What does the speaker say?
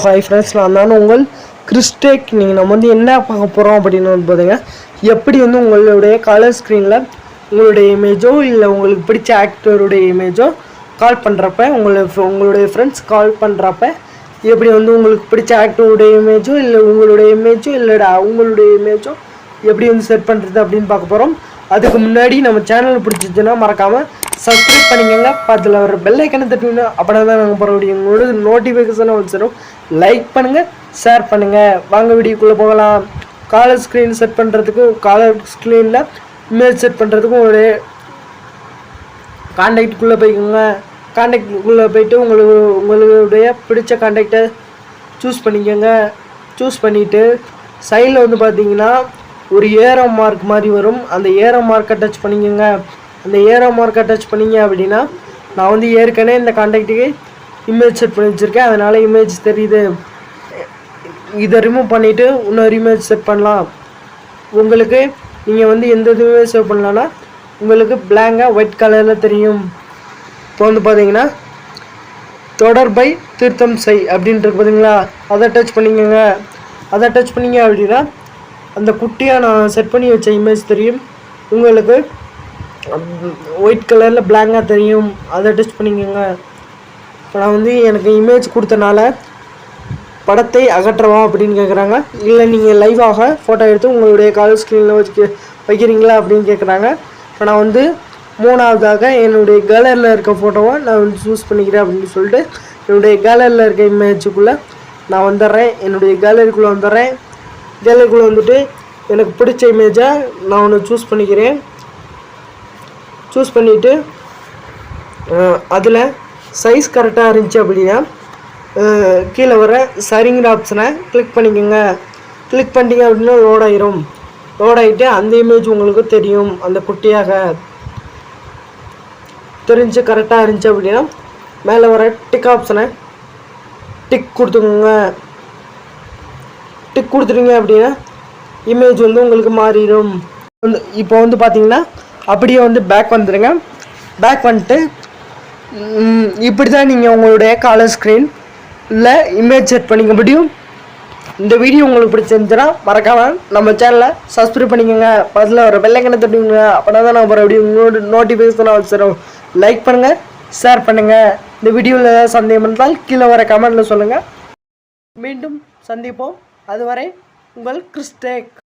Hi friends நான் தான் உங்கள் கிறிஸ்டேக் நீங்கள் நம்ம வந்து என்ன பார்க்க போகிறோம் அப்படின்னு வந்து பார்த்தீங்க எப்படி வந்து உங்களுடைய கலர் ஸ்க்ரீனில் உங்களுடைய இமேஜோ இல்லை உங்களுக்கு பிடிச்ச ஆக்டருடைய இமேஜோ கால் பண்ணுறப்ப உங்களை உங்களுடைய ஃப்ரெண்ட்ஸ் கால் பண்ணுறப்ப எப்படி வந்து உங்களுக்கு பிடிச்ச ஆக்டருடைய இமேஜோ இல்லை உங்களுடைய இமேஜோ இல்லை அவங்களுடைய இமேஜோ எப்படி வந்து செட் பண்ணுறது அப்படின்னு பார்க்க போகிறோம் அதுக்கு முன்னாடி நம்ம சேனல் பிடிச்சிச்சுன்னா மறக்காமல் சப்ஸ்கிரைப் பண்ணிக்கோங்க. பக்கத்தில் வர பெல் ஐக்கனை தட்டுவீங்க அப்படின்னா தான் நாங்கள் போகிற வீடியோ உங்களோட நோட்டிஃபிகேஷனை வந்து லைக் பண்ணுங்கள் ஷேர் பண்ணுங்கள் வாங்க வீடியோக்குள்ளே போகலாம். காலர் ஸ்க்ரீன் செட் பண்ணுறதுக்கும் காலர் ஸ்க்ரீனில் இமேஜ் செட் பண்ணுறதுக்கும் ஒரு காண்டாக்டுக்குள்ளே போய்க்கோங்க. காண்டாக்டுக்குள்ளே போயிட்டு உங்களுக்கு உங்களுடைய பிடிச்ச காண்டாக்டை சூஸ் பண்ணிக்கோங்க. சூஸ் பண்ணிவிட்டு சைடில் வந்து பார்த்தீங்கன்னா ஒரு ஏரோ மார்க் மாதிரி வரும். அந்த ஏரோ மார்க்கை டச் பண்ணிக்கோங்க. அந்த ஏரோ மார்க்கை டச் பண்ணீங்க அப்படின்னா நான் வந்து ஏற்கனவே இந்த காண்டாக்ட்டுக்கு இமேஜ் செட் பண்ணி வச்சுருக்கேன். அதனால் இமேஜ் தெரியுது. இதை ரிமூவ் பண்ணிவிட்டு இன்னொரு இமேஜ் செட் பண்ணலாம். உங்களுக்கு நீங்கள் வந்து எந்த இதுவுமே சேவ் பண்ணலான்னா உங்களுக்கு பிளாங்காக ஒயிட் கலரில் தெரியும். இப்போ வந்து பார்த்தீங்கன்னா தொடர்பை திருத்தம் செய் அப்படின்ட்டு பார்த்தீங்களா அதை டச் பண்ணிக்கோங்க. அதை டச் பண்ணீங்க அப்படின்னா அந்த குட்டியாக நான் செட் பண்ணி வச்ச இமேஜ் தெரியும். உங்களுக்கு ஒயிட் கலரில் பிளாங்காக தெரியும். அதை டெஸ்ட் பண்ணிக்கோங்க. இப்போ நான் வந்து எனக்கு இமேஜ் கொடுத்தனால படத்தை அகற்றவா அப்படின்னு கேட்குறாங்க இல்லை நீங்கள் லைவாக ஃபோட்டோ எடுத்து உங்களுடைய கால் ஸ்க்ரீனில் வச்சு வைக்கிறீங்களா அப்படின்னு கேட்குறாங்க இப்போ நான் வந்து மூணாவதாக என்னுடைய கேலரியில் இருக்க ஃபோட்டோவை நான் வந்து சூஸ் பண்ணிக்கிறேன் அப்படின்னு சொல்லிட்டு என்னுடைய கேலரியில் இருக்க இமேஜுக்குள்ளே நான் வந்துடுறேன். என்னுடைய கேலரிக்குள்ளே வந்துடுறேன். கேலரிக்குள்ளே வந்துட்டு எனக்கு பிடிச்ச இமேஜை நான் ஒன்று சூஸ் பண்ணிக்கிறேன். சூஸ் பண்ணிவிட்டு அதில் சைஸ் கரெக்டாக இருந்துச்சு அப்படின்னா கீழே வர சரிங்கிற ஆப்ஷனை கிளிக் பண்ணிக்கோங்க. கிளிக் பண்ணிட்டீங்க அப்படின்னா லோட் ஆயிரும். லோட் ஆகிட்டு அந்த இமேஜ் உங்களுக்கு தெரியும் அந்த குட்டியாக. தெரிஞ்சு கரெக்டாக இருந்துச்சு அப்படின்னா மேலே வர டிக் ஆப்ஷனை டிக் கொடுத்துக்கோங்க. டிக் கொடுத்துட்டீங்க அப்படின்னா இமேஜ் வந்து உங்களுக்கு மாறிடும். வந்து இப்போ வந்து பார்த்திங்கன்னா அப்படியே வந்து பேக் வந்துடுங்க பேக் வந்துட்டு இப்படி தான் நீங்கள் உங்களுடைய காலர் ஸ்க்ரீன் இல்லை இமேஜ் செட் பண்ணிக்க முடியும். இந்த வீடியோ உங்களுக்கு பிடிச்சிருந்துச்சுன்னா மறக்காமல் நம்ம சேனலை சப்ஸ்கிரைப் பண்ணிக்கோங்க. பதில் ஒரு பெல்லைக்கனை தட்டுங்க அப்படின்னா தான் நான் அப்படி உங்களோட நோட்டிஃபிகேஷனாக வச்சிடும் லைக் பண்ணுங்கள் ஷேர் பண்ணுங்கள் இந்த வீடியோவில் ஏதாவது சந்தேகம் இருந்தால் கீழே வர கமெண்ட்டில் சொல்லுங்கள் மீண்டும் சந்திப்போம். அதுவரை உங்கள் கிறிஸ்டேக்.